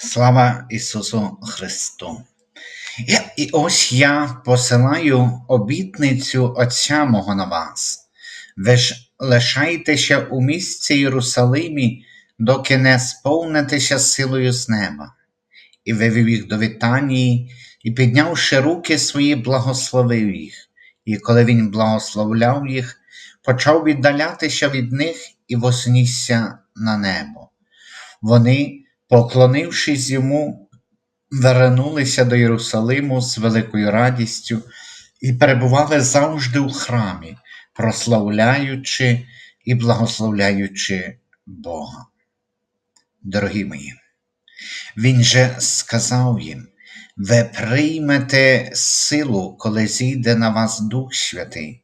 Слава Ісусу Христу! І, і ось я посилаю обітницю Отця мого на вас. Ви ж лишайтеся у місці Єрусалимі, доки не сповнитеся силою з неба. І вивів їх до Вітанії, і, піднявши руки свої, благословив їх. І коли він благословляв їх, почав віддалятися від них і вознісся на небо. Вони, поклонившись йому, вернулися до Єрусалиму з великою радістю і перебували завжди у храмі, прославляючи і благословляючи Бога. Дорогі мої, Він же сказав їм: ви приймете силу, коли зійде на вас Дух Святий,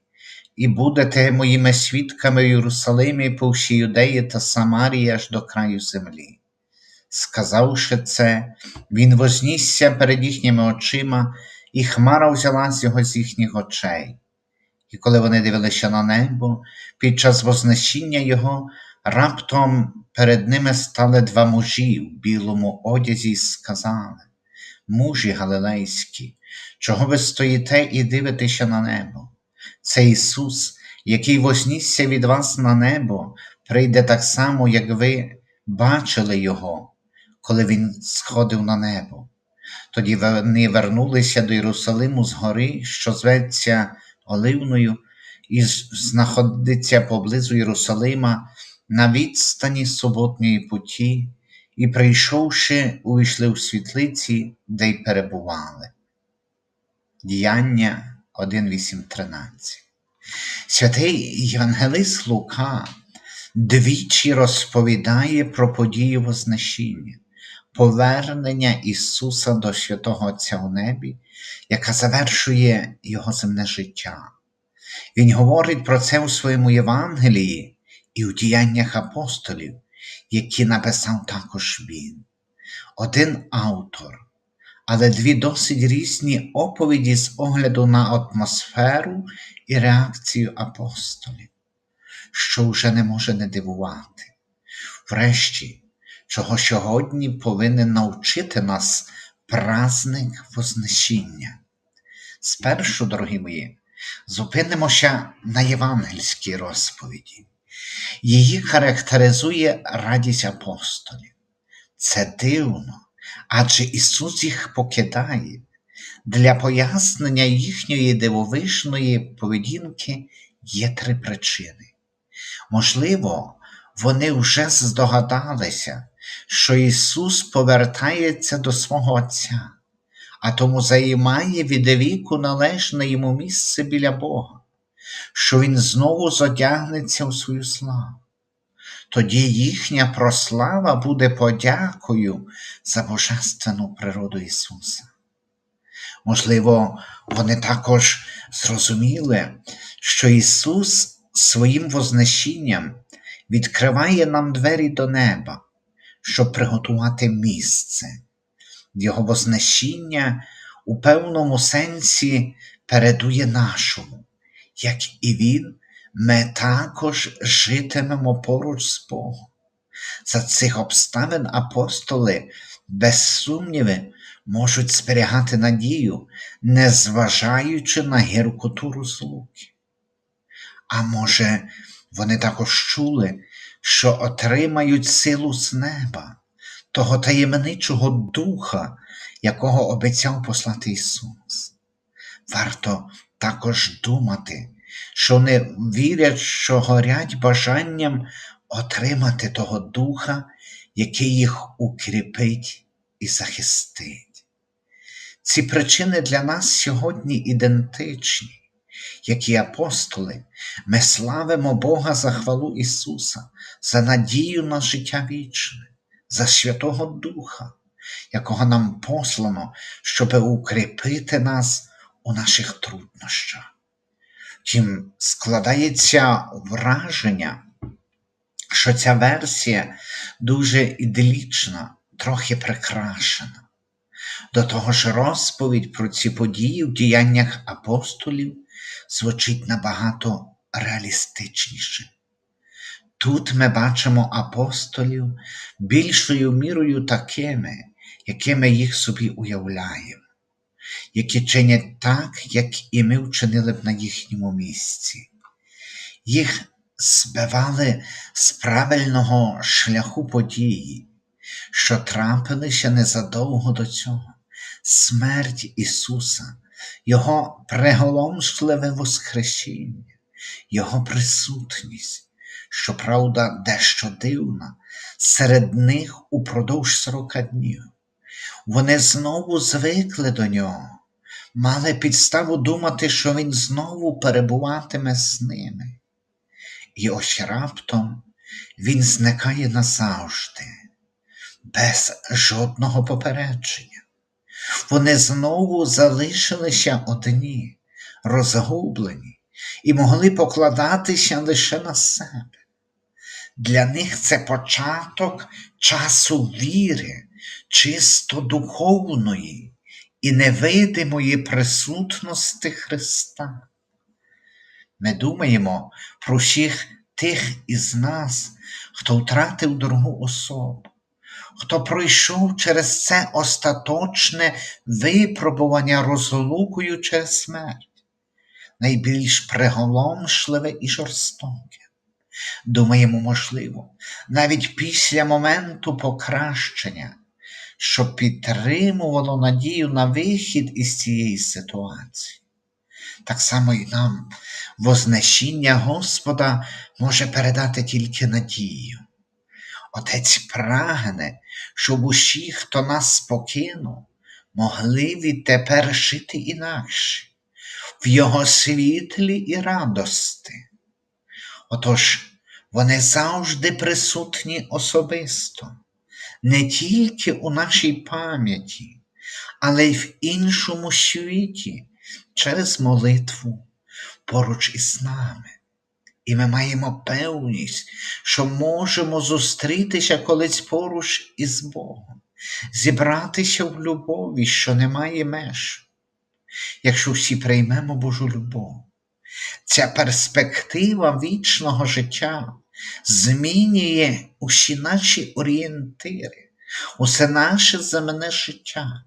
і будете моїми свідками в Єрусалимі по всій Юдеї та Самарії аж до краю землі. Сказавши це, він вознісся перед їхніми очима, і хмара взяла з його з їхніх очей. І коли вони дивилися на небо, під час вознесіння його, раптом перед ними стали два мужі в білому одязі і сказали: Мужі галилейські, чого ви стоїте і дивитеся на небо? Це Ісус, який вознісся від вас на небо, прийде так само, як ви бачили Його, коли Він сходив на небо. Тоді вони вернулися до Єрусалиму з гори, що зветься Оливною, і знаходиться поблизу Єрусалима на відстані суботньої путі, і, прийшовши, увійшли у світлиці, де й перебували. Діяння 1.8.13 Святий Євангелист Лука двічі розповідає про подію Вознесіння, повернення Ісуса до Святого Отця у небі, яка завершує Його земне життя. Він говорить про це у своєму Євангелії і у діяннях апостолів, які написав також Він. Один автор, але дві досить різні оповіді з огляду на атмосферу і реакцію апостолів, що вже не може не дивувати. Врешті, чого сьогодні повинен навчити нас праздник Вознесіння. Спершу, дорогі мої, зупинимося на євангельській розповіді. Її характеризує радість апостолів. Це дивно, адже Ісус їх покидає. Для пояснення їхньої дивовижної поведінки є три причини. Можливо, вони вже здогадалися, що Ісус повертається до свого Отця, а тому займає від віку належне йому місце біля Бога, що Він знову зодягнеться у свою славу. Тоді їхня прослава буде подякою за божественну природу Ісуса. Можливо, вони також зрозуміли, що Ісус своїм вознесінням відкриває нам двері до неба, щоб приготувати місце. Його вознесіння у певному сенсі передує нашому, як і Він, ми також житимемо поруч з Богом. За цих обставин апостоли, без сумніви, можуть зберігати надію, незважаючи на гіркоту розлуки. А може, вони також чули, що отримають силу з неба, того таємничого духа, якого обіцяв послати Ісус. Варто також думати, що вони вірять, що горять бажанням отримати того духа, який їх укріпить і захистить. Ці причини для нас сьогодні ідентичні. Як і апостоли, ми славимо Бога за хвалу Ісуса, за надію на життя вічне, за Святого Духа, якого нам послано, щоб укріпити нас у наших труднощах. Втім, складається враження, що ця версія дуже іделічна, трохи прикрашена. До того ж, розповідь про ці події в діяннях апостолів звучить набагато реалістичніше. Тут ми бачимо апостолів більшою мірою такими, якими їх собі уявляємо, які чинять так, як і ми вчинили б на їхньому місці. Їх збивали з правильного шляху події, що трапилися незадовго до цього, смерть Ісуса, Його приголомшливе Воскресіння, Його присутність, щоправда, дещо дивна, серед них упродовж сорока днів. Вони знову звикли до нього, мали підставу думати, що він знову перебуватиме з ними. І ось раптом він зникає назавжди, без жодного попередження. Вони знову залишилися одні, розгублені і могли покладатися лише на себе. Для них це початок часу віри, чисто духовної і невидимої присутності Христа. Ми думаємо про всіх тих із нас, хто втратив дорогу особу, хто пройшов через це остаточне випробування розлукою через смерть, найбільш приголомшливе і жорстоке. Думаємо, можливо, навіть після моменту покращення, що підтримувало надію на вихід із цієї ситуації. Так само і нам вознесіння Господа може передати тільки надію. Отець прагне, щоб усі, хто нас покинув, могли відтепер жити інакше, в Його світлі і радости. Отож, вони завжди присутні особисто, не тільки у нашій пам'яті, але й в іншому світі через молитву поруч із нами. І ми маємо певність, що можемо зустрітися колись поруч із Богом, зібратися в любові, що немає меж, якщо всі приймемо Божу любов. Ця перспектива вічного життя змінює усі наші орієнтири, усе наше земне життя.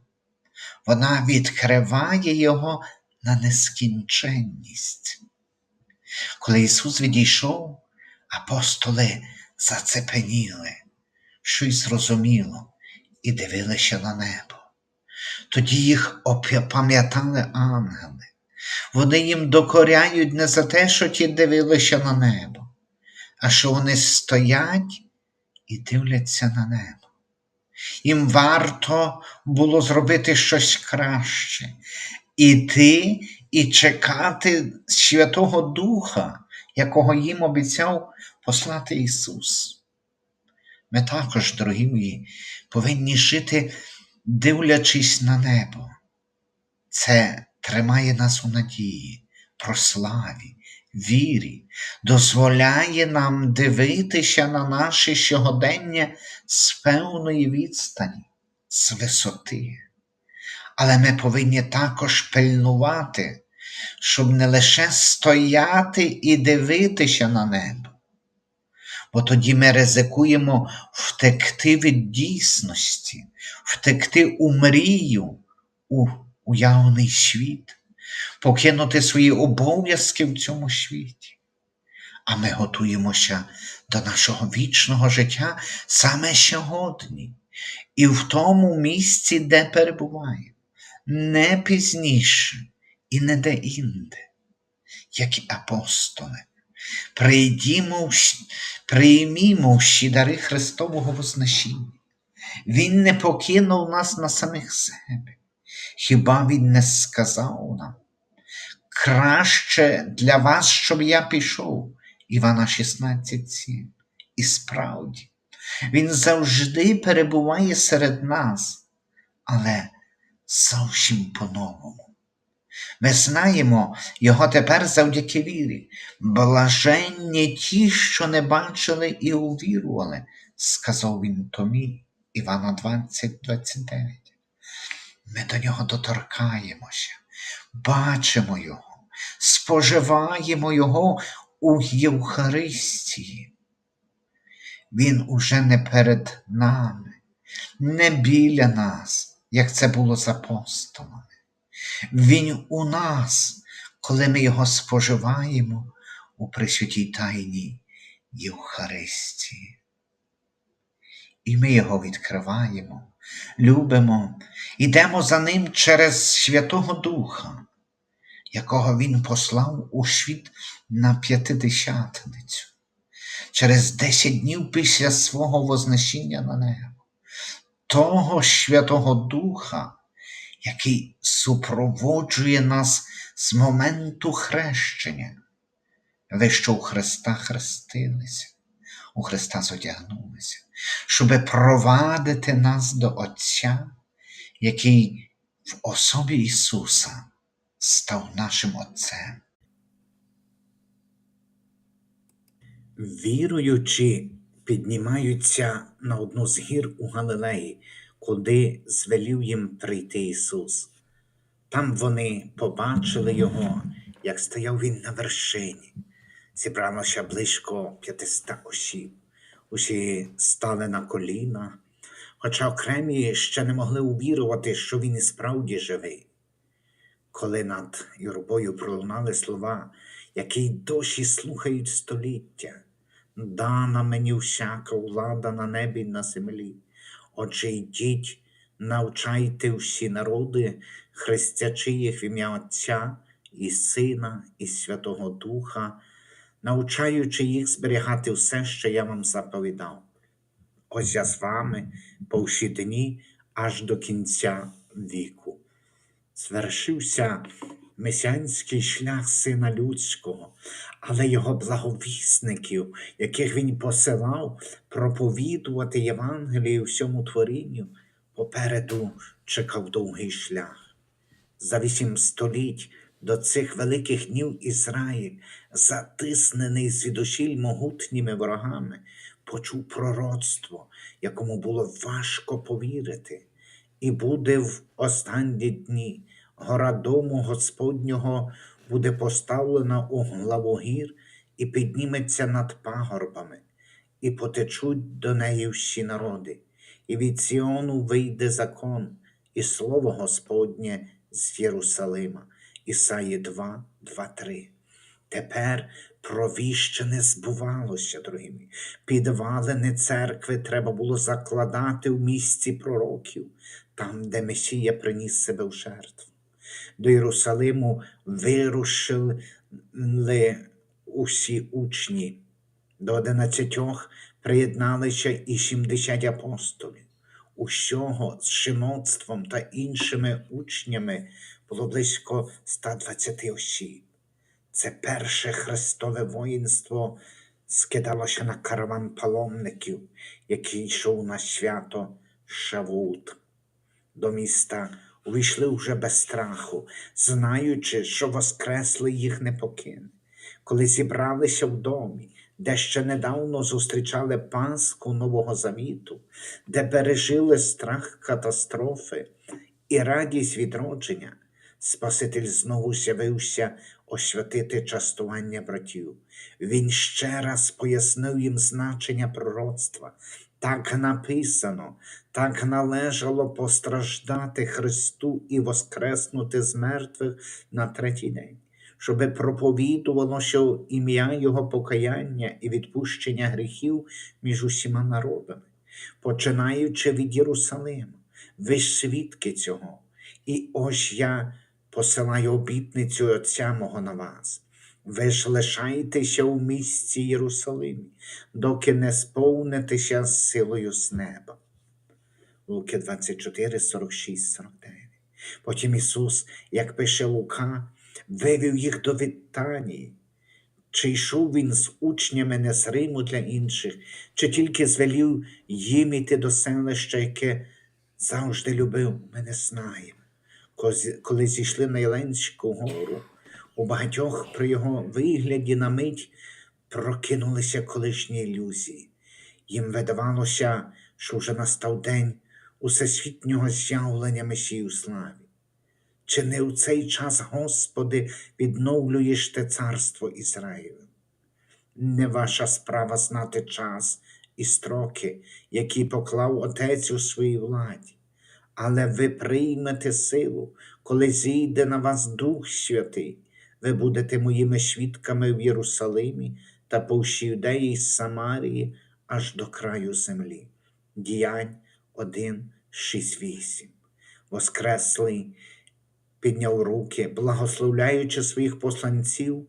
Вона відкриває його на нескінченність. Коли Ісус відійшов, апостоли зацепеніли, щось зрозуміло, і дивилися на небо. Тоді їх опам'ятали ангели. Вони їм докоряють не за те, що ті дивилися на небо, а що вони стоять і дивляться на небо. Їм варто було зробити щось краще, іти і чекати Святого Духа, якого їм обіцяв послати Ісус. Ми також, дорогі мої, повинні жити, дивлячись на небо. Це тримає нас у надії, прославі, вірі, дозволяє нам дивитися на наше сьогодення з певної відстані, з висоти. Але ми повинні також пильнувати, щоб не лише стояти і дивитися на небо, бо тоді ми ризикуємо втекти від дійсності, втекти у мрію, у уявний світ, покинути свої обов'язки в цьому світі. А ми готуємося до нашого вічного життя саме сьогодні і в тому місці, де перебуваємо, не пізніше і не де-інде, як і апостоли. Прийдімо, приймімо всі дари Христового вознесіння. Він не покинув нас на самих себе. Хіба він не сказав нам? Краще для вас, щоб я пішов, Івана 16,7. І справді, він завжди перебуває серед нас, але зовсім по-новому. Ми знаємо його тепер завдяки вірі. Блаженні ті, що не бачили і увірували, сказав він Томі, Івана 20, 29. Ми до нього доторкаємося, бачимо Його, споживаємо Його у Євхаристії. Він уже не перед нами, не біля нас, як це було з апостолами. Він у нас, коли ми його споживаємо у присвятій тайні Євхаристії. І ми його відкриваємо, любимо, ідемо за ним через Святого Духа, якого Він послав у світ на п'ятидесятницю, через десять днів після свого вознесіння на небо, того Святого Духа, який супроводжує нас з моменту хрещення. Ви що у Христа хрестилися, у Христа зодягнулися, щоби провадити нас до Отця, який в особі Ісуса став нашим Отцем. Віруючи, піднімаються на одну з гір у Галилеї, куди звелів їм прийти Ісус. Там вони побачили Його, як стояв Він на вершині. Зібралося близько п'ятиста осіб. Усі стали на коліна, хоча окремі ще не могли увірувати, що він і справді живий. Коли над юрбою пролунали слова, які досі слухають століття, дана мені всяка влада на небі й на землі. Отже, йдіть, навчайте всі народи, хрестячи їх в ім'я Отця і Сина, і Святого Духа, навчаючи їх зберігати все, що я вам заповідав. Ось я з вами по всі дні аж до кінця віку. Звершився месіанський шлях Сина Людського, але його благовісників, яких він посилав проповідувати Євангелію всьому творінню, попереду чекав довгий шлях. За вісім століть до цих великих днів Ізраїль, затиснений звідусіль могутніми ворогами, почув пророцтво, якому було важко повірити, і буде в останні дні гора дому Господнього буде поставлена у главу гір і підніметься над пагорбами, і потечуть до неї всі народи, і від Сіону вийде закон, і слово Господнє з Єрусалима. Ісаї 2, 2, 3. Тепер провіщене збувалося, дорогі мої. Підвалини церкви треба було закладати в місці пророків, там, де Месія приніс себе в жертву. До Єрусалиму вирушили усі учні. До одинадцятьох приєдналися і сімдесят апостолів. Усього з шиноцтвом та іншими учнями було близько 120 осіб. Це перше хрестове воїнство скидалося на караван паломників, який йшов на свято Шавут. До міста увійшли вже без страху, знаючи, що воскресли їх не покине. Коли зібралися в домі, де ще недавно зустрічали Пасху Нового Завіту, де пережили страх катастрофи і радість відродження, Спаситель знову з'явився освятити частування братів. Він ще раз пояснив їм значення пророцтва. Так написано, так належало постраждати Христу і воскреснути з мертвих на третій день, щоби проповідувало, що ім'я Його покаяння і відпущення гріхів між усіма народами, починаючи від Єрусалима. Ви ж свідки цього. І ось я посилаю обітницю Отця мого на вас. Ви ж лишайтеся у місці Єрусалимі, доки не сповнитеся силою з неба. Луки 24, 46, 49. Потім Ісус, як пише Лука, вивів їх до Вітанії. Чи йшов він з учнями не з Риму для інших, чи тільки звелів їм іти до селища, яке завжди любив, ми не знаємо. Коли зійшли на Єленську гору, у багатьох при його вигляді на мить прокинулися колишні ілюзії. Їм видавалося, що вже настав день усесвітнього з'явлення Месії у славі. Чи не у цей час, Господи, відновлюєш те царство Ізраїлю? Не ваша справа знати час і строки, які поклав Отець у своїй владі. Але ви приймете силу, коли зійде на вас Дух Святий. Ви будете моїми свідками в Єрусалимі та по всій Юдеї й Самарії аж до краю землі. Діянь 1, 6, 8. Воскреслий підняв руки, благословляючи своїх посланців,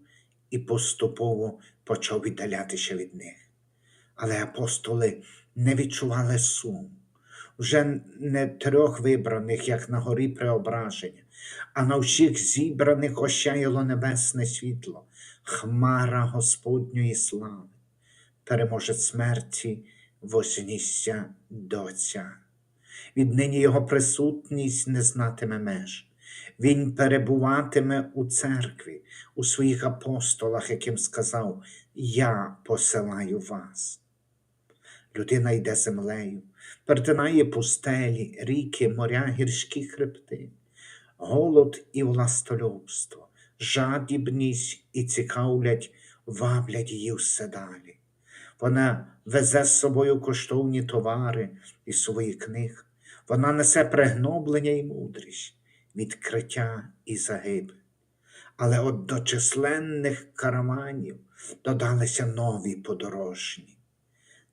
і поступово почав віддалятися від них. Але апостоли не відчували суму. Вже не трьох вибраних, як на горі преображення, а на всіх зібраних ощаяло небесне світло, хмара Господньої слави, переможець смерті вознісся до Отця. Віднині його присутність не знатиме меж. Він перебуватиме у церкві, у своїх апостолах, яким сказав: Я посилаю вас. Людина йде землею, перетинає пустелі, ріки, моря, гірські хребти, голод і властолюбство, жадібність і цікавлять, ваблять її все далі. Вона везе з собою коштовні товари і свої книг. Вона несе пригноблення і мудрість, відкриття і загибель. Але от до численних караванів додалися нові подорожні.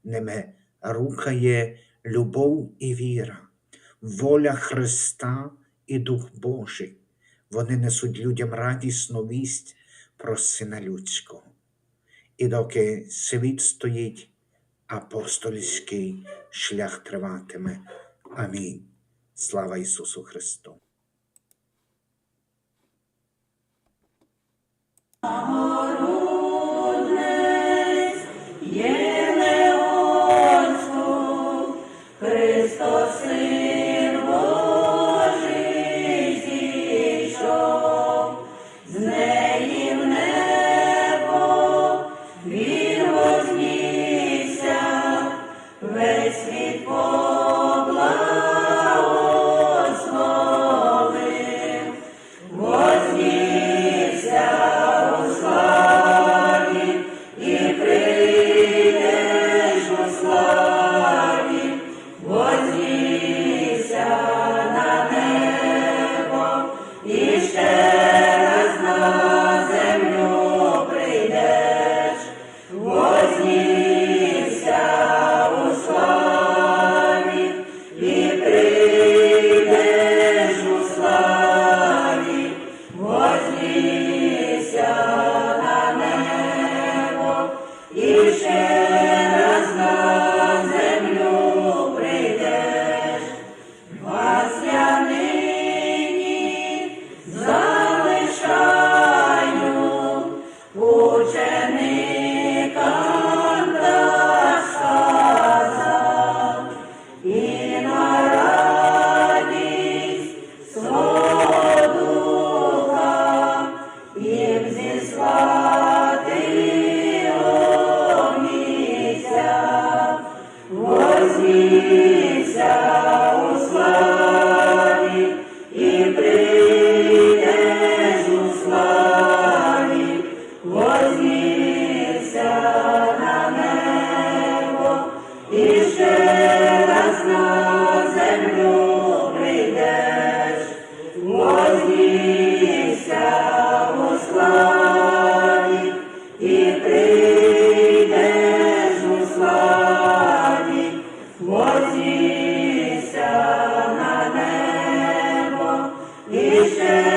Ними рухає любов і віра, воля Христа і Дух Божий. Вони несуть людям радісну вість про Сина Людського. І доки світ стоїть, апостольський шлях триватиме. Амінь. Слава Ісусу Христу! Христос і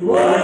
Whoa!